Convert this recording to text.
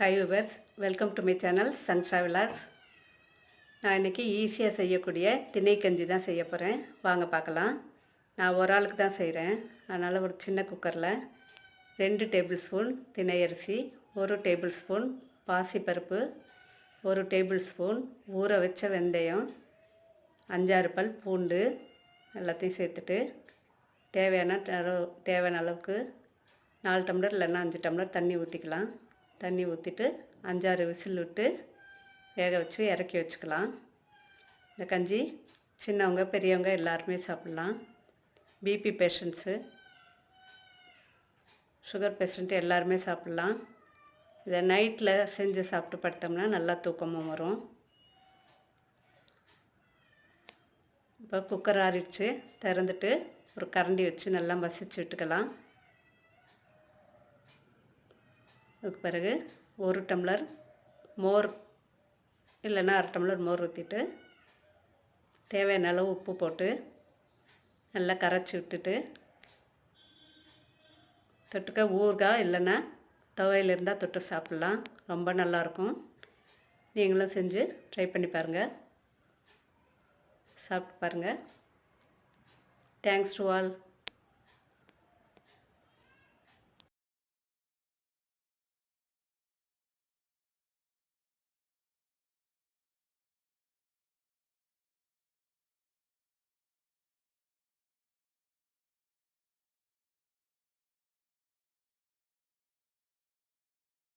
Hi viewers welcome to my channel சன்ஸ்ரா விலாஸ் நான் இன்றைக்கி ஈஸியாக செய்யக்கூடிய திணை கஞ்சி தான் செய்ய போகிறேன் வாங்க பார்க்கலாம். நான் ஒரு ஆளுக்கு தான் செய்கிறேன் அதனால் ஒரு சின்ன குக்கரில் ரெண்டு டேபிள் ஸ்பூன் திணை அரிசி ஒரு டேபிள் ஸ்பூன் பாசிப்பருப்பு ஒரு டேபிள் ஸ்பூன் ஊற வச்ச வெந்தயம் அஞ்சாறு பல் பூண்டு எல்லாத்தையும் சேர்த்துட்டு தேவையான தேவையான அளவுக்கு நாலு டம்ளர் இல்லைன்னா அஞ்சு டம்ளர் தண்ணி ஊற்றிக்கலாம் தண்ணி ஊற்றிட்டு அஞ்சாறு விசில் விட்டு வேக வச்சு இறக்கி வச்சுக்கலாம். இந்த கஞ்சி சின்னவங்க பெரியவங்க எல்லாருமே சாப்பிட்லாம். பிபி பேஷண்ட்ஸு சுகர் பேஷண்ட்டு எல்லாருமே சாப்பிட்லாம். இதை நைட்டில் செஞ்சு சாப்பிட்டு படுத்தோம்னா நல்லா தூக்கமும் வரும். இப்போ குக்கர் ஆறிடுச்சு. திறந்துட்டு ஒரு கரண்டி வச்சு நல்லா மசிச்சு விட்டுக்கலாம். அதுக்கு பிறகு ஒரு டம்ளர் மோர் இல்லைன்னா அரை டம்ளர் மோர் ஊற்றிட்டு தேவையான அளவு உப்பு போட்டு நல்லா கரைச்சி விட்டுட்டு தொட்டுக்க ஊறுகாய் இல்லைன்னா துவையில் இருந்தால் தொட்டு சாப்பிட்லாம். ரொம்ப நல்லாயிருக்கும். நீங்களும் செஞ்சு ட்ரை பண்ணி பாருங்கள் சாப்பிட்டு பாருங்கள் தேங்க்ஸ் டு ஆல்